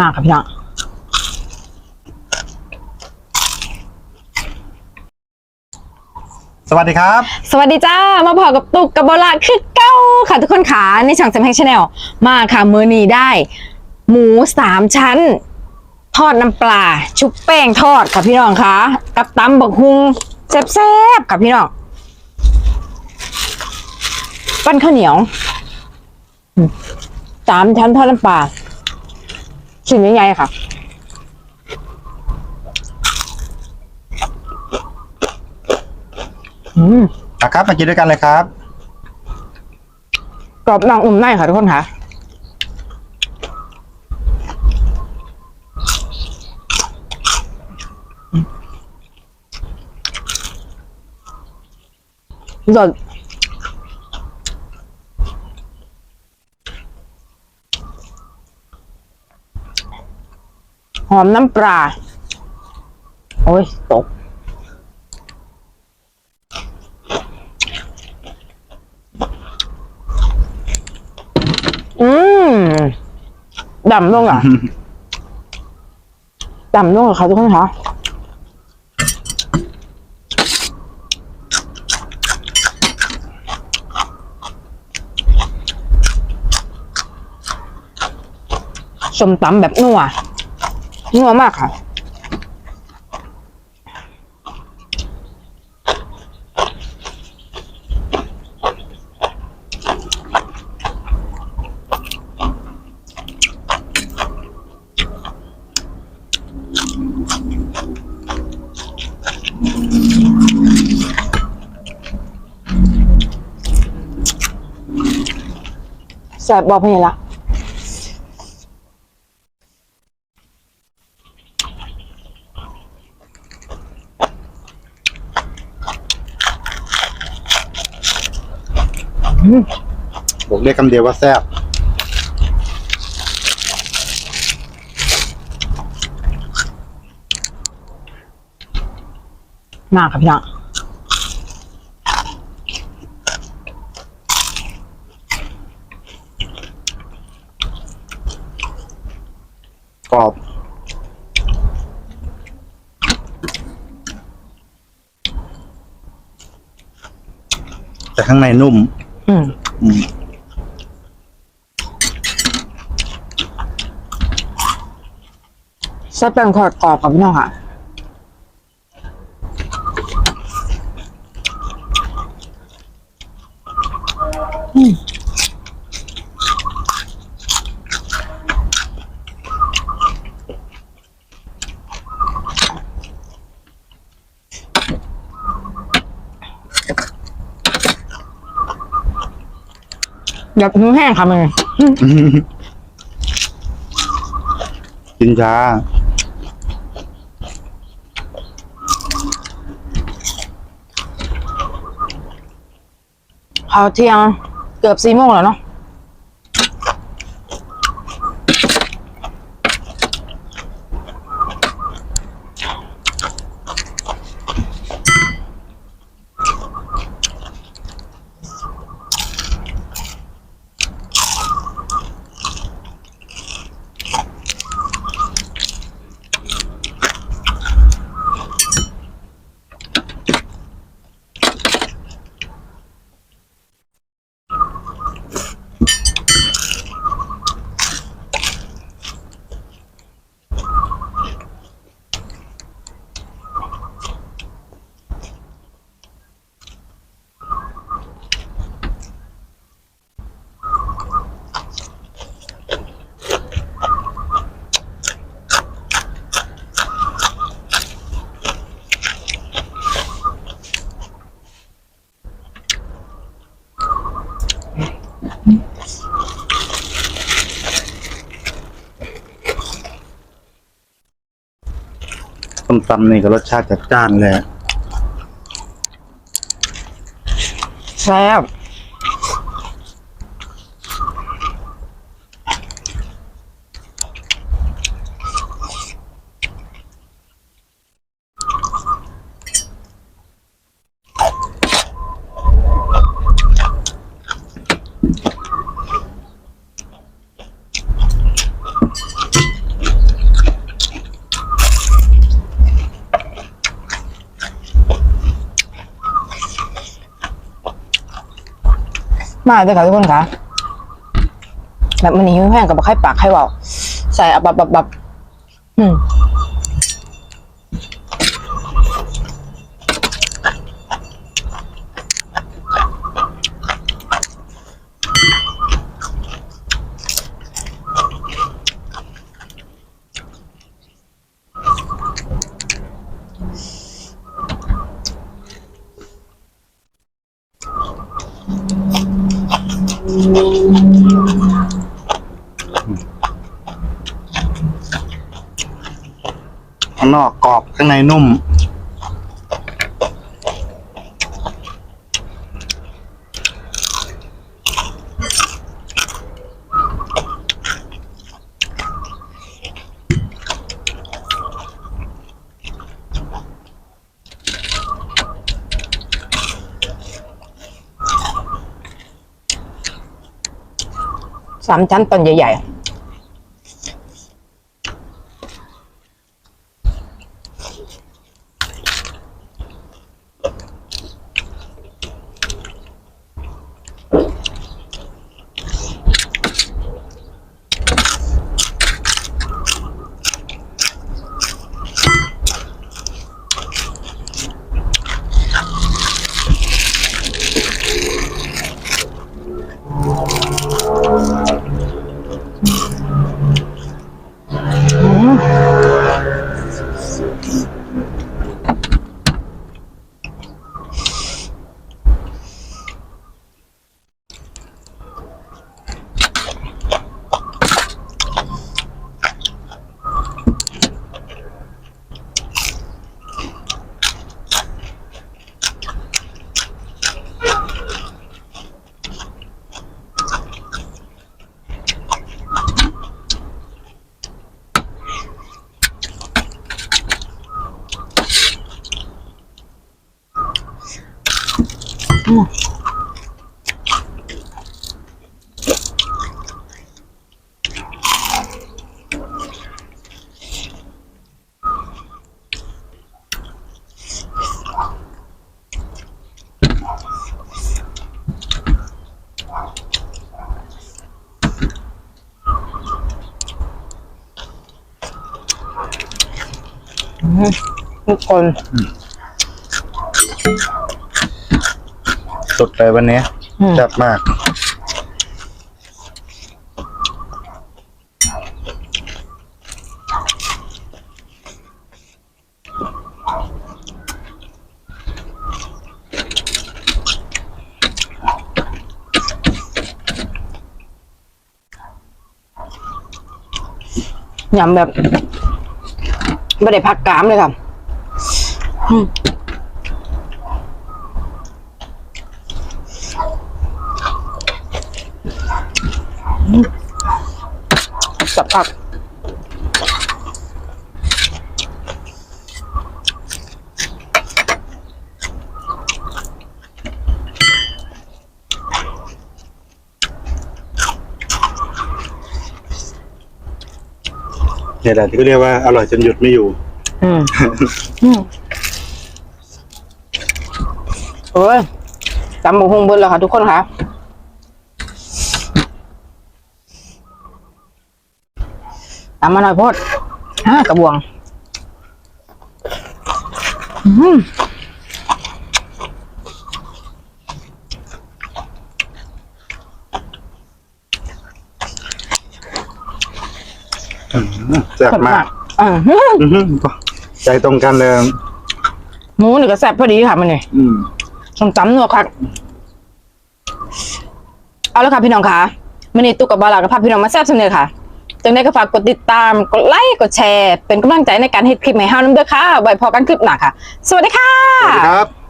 มากครับพี่น้องสวัสดีครับ สวัสดีจ้า มาพอกับตุกกับโบลาคือเก้าค่ะทุกคนขาในช่องแซมแพงชาแนลมาค่ะมือนี้ได้ หมูสามชั้น ทอดน้ำปลา ชุบแป้งทอดค่ะพี่น้องคะกับตำบักฮุงแซ่บๆค่ะพี่น้องปั้นข้าวเหนียวอืมสามชั้นทอดน้ำปลา ชิ้นใหญ่ๆค่ะ อืมอะครับมากินด้วยกันเลยครับ กรอบนอกนุ่มในค่ะทุกคนค่ะสด หอมน้ำปลา โอ้ย ตก อืมดำลงเหรอะ ดำลงเหรอคะทุกคนคะสมตำแบบนัว นัวมากค่ะแสบบอกพี่ละ บอกเรียกคำเดียวว่าแซ่บมากค่ะพี่น้องกรอบแต่ข้างในนุ่ม อืมอืมไส้แป้งทอดกรอบกับพี่น้องค่ะ อย่าเพิ่งแห้งค่ะมึงกินช้าเขาเที่ยงเกือบสี่โมงแล้วเนาะ ต้มตำนี่ก็รสชาติจัดจ้านเลย แซ่บ มาเลยค่ะทุกคนค่ะแบบมันนี้แห้งกับไข่ปากไข่เบาใส่อับบับบับบับอืม ข้างนอกกรอบข้างในนุ่มามชั้นตอนใหญ่ๆ ทุกค สุดเลยวันนี้ อืม จัดมาก ยำแบบไม่ได้พักกรามเลยค่ะอืม สับผักเนี่ยแหละที่เขาเรียกว่าอร่อยจนหยุดไม่อยู่ อืมอืมโอ้ยตำบักฮุงเบิดแล้วค่ะทุกคนค่ะ ตำมาหน่อยโพดห้ากระบวงอืมแซ่บมากอ่าอื้อหือใจตรงกันเลยหมูนี่ก็แซ่บพอดีค่ะมันนี่อืม ส้มตำนัวคักเอาละค่ะพี่น้องค่ะมันนี่ตุกกับบาลากับพาพี่น้องมาแซ่บสำเนียค่ะ จังได้ก็ฝากกดติดตามกดไลค์กดแชร์ เป็นกำลังใจในการเฮ็ดคลิปให้เฮาน้ำเด้อค่ะไว้พอกันคลิปหน้าค่ะ สวัสดีค่ะ สวัสดีครับ